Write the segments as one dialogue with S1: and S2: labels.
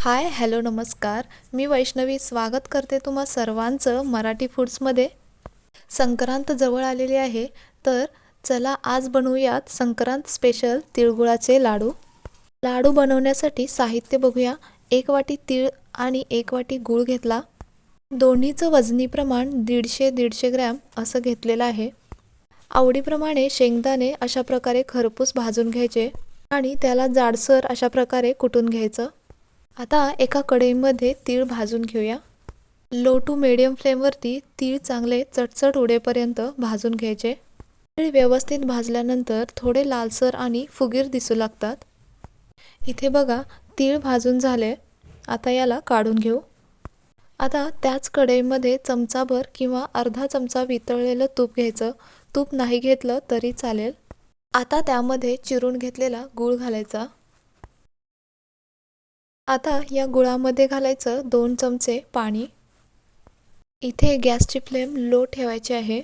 S1: Hi hello नमस्कार. मी वैष्णवी. स्वागत करते तुम्हा सर्वांचं मराठी फूड्समध्ये. संक्रांत जवळ आलेली आहे तर चला आज बनवूयात संक्रांत स्पेशल तिळगुळाचे लाडू. लाडू बनवण्यासाठी साहित्य बघूया. एक वाटी तीळ आणि एक वाटी गूळ घेतला. दोन्हीचं वजनी प्रमाण दीडशे दीडशे ग्रॅम असं घेतलेलं आहे. आवडीप्रमाणे शेंगदाणे अशा प्रकारे खरपूस भाजून घ्यायचे आणि त्याला जाडसर अशा प्रकारे कुटून घ्यायचं. आता एका कढईमध्ये तीळ भाजून घेऊया. लो टू मिडियम फ्लेमवरती तीळ चांगले चटचट उडेपर्यंत भाजून घ्यायचे. तीळ व्यवस्थित भाजल्यानंतर थोडे लालसर आणि फुगीर दिसू लागतात. इथे बघा तीळ भाजून झाले. आता याला काढून घेऊ. आता त्याच कढईमध्ये चमचाभर किंवा अर्धा चमचा वितळलेलं तूप घ्यायचं. तूप नाही घेतलं तरी चालेल. आता त्यामध्ये चिरून घेतलेला गूळ घालायचा. आता या गुळामध्ये घालायचं दोन चमचे पाणी. इथे गॅसची फ्लेम लो ठेवायची आहे.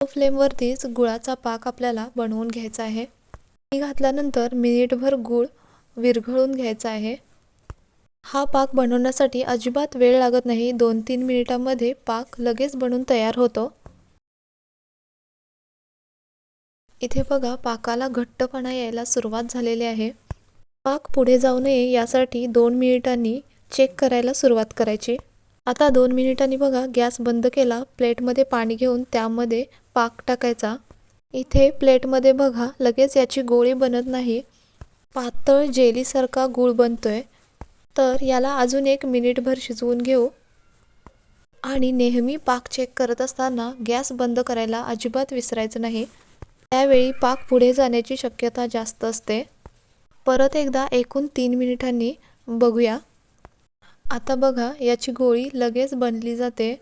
S1: लो फ्लेमवरतीच गुळाचा पाक आपल्याला बनवून घ्यायचा आहे. पाणी घातल्यानंतर मिनिटभर गूळ विरघळून घ्यायचा आहे. हा पाक बनवण्यासाठी अजिबात वेळ लागत नाही. दोन तीन मिनिटांमध्ये पाक लगेच बनून तयार होतो. इथे बघा पाकाला घट्टपणा यायला सुरुवात झालेली आहे. पाक पुढे जाऊ नये यासाठी दोन मिनिटांनी चेक करायला सुरुवात करायची. आता दोन मिनिटांनी बघा गॅस बंद केला प्लेटमध्ये पाणी घेऊन त्यामध्ये पाक टाकायचा. इथे प्लेटमध्ये बघा लगेच याची गोळी बनत नाही. पातळ जेलीसारखा गूळ बनतोय. तर याला अजून एक मिनिटभर शिजवून घेऊ. आणि नेहमी पाक चेक करत असताना गॅस बंद करायला अजिबात विसरायचं नाही. त्यावेळी पाक पुढे जाण्याची शक्यता जास्त असते. परत एकदा एकूण तीन मिनिटांनी बघूया. आता बघा याची गोळी लगेच बनली जाते.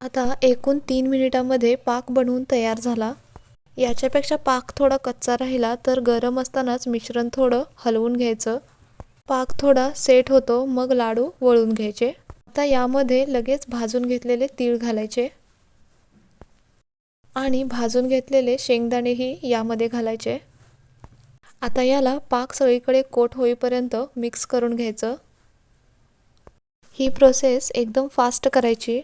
S1: आता एकूण तीन मिनिटामध्ये पाक बनवून तयार झाला. याच्यापेक्षा पाक थोडा कच्चा राहिला तर गरम असतानाच मिश्रण थोडं हलवून घ्यायचं. पाक थोडा सेट होतो मग लाडू वळून घ्यायचे. आता यामध्ये लगेच भाजून घेतलेले तीळ घालायचे. आणि भाजून घेतलेले शेंगदाणेही यामध्ये घालायचे. आता याला पाक सगळीकडे कोट होईपर्यंत मिक्स करून घ्यायचं. ही प्रोसेस एकदम फास्ट करायची.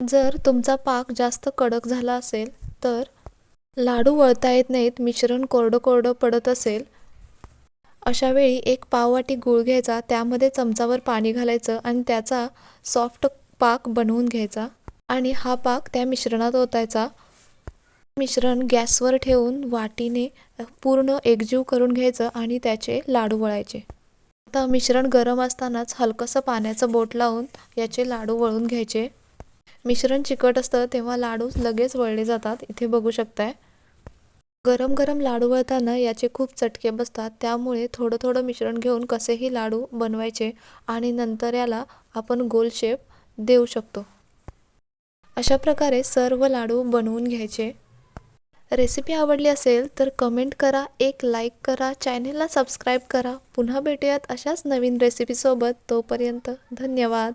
S1: जर तुमचा पाक जास्त कडक झाला असेल तर लाडू वळता येत नाहीत मिश्रण कोरडं कोरडं पडत असेल. अशा वेळी एक पाववाटी गूळ घ्यायचा त्यामध्ये चमचावर पाणी घालायचं आणि त्याचा सॉफ्ट पाक बनवून घ्यायचा. आणि हा पाक त्या मिश्रणात ओतायचा. मिश्रण गॅसवर ठेवून वाटीने पूर्ण एकजीव करून घ्यायचं आणि त्याचे लाडू वळायचे. आता मिश्रण गरम असतानाच हलकंसं पाण्याचं बोट लावून याचे लाडू वळून घ्यायचे. मिश्रण चिकट असतं तेव्हा लाडू लगेच वळले जातात इथे बघू शकताय. गरम गरम लाडू वळताना याचे खूप चटके बसतात त्यामुळे थोडं थोडं मिश्रण घेऊन कसेही लाडू बनवायचे आणि नंतर याला आपण गोल शेप देऊ शकतो. अशा प्रकारे सर्व लाडू बनवून घ्यायचे. रेसिपी आवडली असेल तर कमेंट करा एक लाईक करा चॅनेलला सबस्क्राईब करा. पुन्हा भेटूयात अशाच नवीन रेसिपीसोबत. तोपर्यंत धन्यवाद.